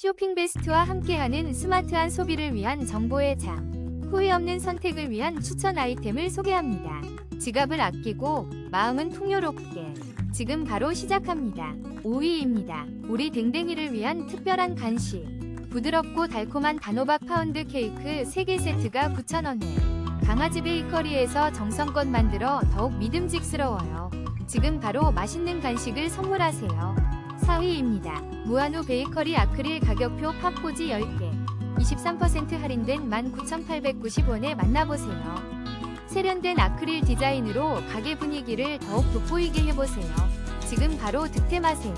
쇼핑 베스트와 함께하는 스마트한 소비를 위한 정보의 장. 후회 없는 선택을 위한 추천 아이템을 소개합니다. 지갑을 아끼고 마음은 풍요롭게. 지금 바로 시작합니다. 5위입니다. 우리 댕댕이를 위한 특별한 간식. 부드럽고 달콤한 단호박 파운드 케이크 3개 세트가 9,000원에 강아지 베이커리에서 정성껏 만들어 더욱 믿음직스러워요. 지금 바로 맛있는 간식을 선물하세요. 4위입니다. 무한우 베이커리 아크릴 가격표 팝포지 10개 23% 할인된 19,890원에 만나보세요. 세련된 아크릴 디자인으로 가게 분위기를 더욱 돋보이게 해보세요. 지금 바로 득템하세요.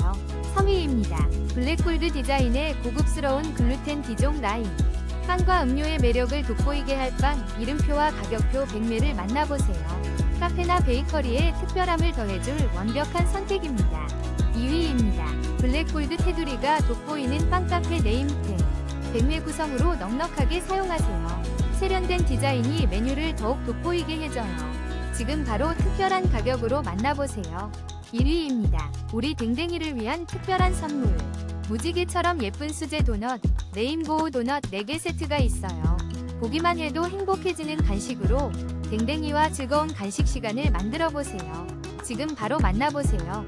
3위입니다. 블랙골드 디자인의 고급스러운 글루텐 디종 라인. 빵과 음료의 매력을 돋보이게 할 빵 이름표와 가격표 100매를 만나보세요. 카페나 베이커리에 특별함을 더해줄 완벽한 선택입니다. 2위입니다. 블랙골드 테두리가 돋보이는 빵카페 네임템. 100매 구성으로 넉넉하게 사용하세요. 세련된 디자인이 메뉴를 더욱 돋보이게 해줘요. 지금 바로 특별한 가격으로 만나보세요. 1위입니다. 우리 댕댕이를 위한 특별한 선물. 무지개처럼 예쁜 수제 도넛, 레인보우 도넛 4개 세트가 있어요. 보기만 해도 행복해지는 간식으로 댕댕이와 즐거운 간식 시간을 만들어 보세요. 지금 바로 만나보세요.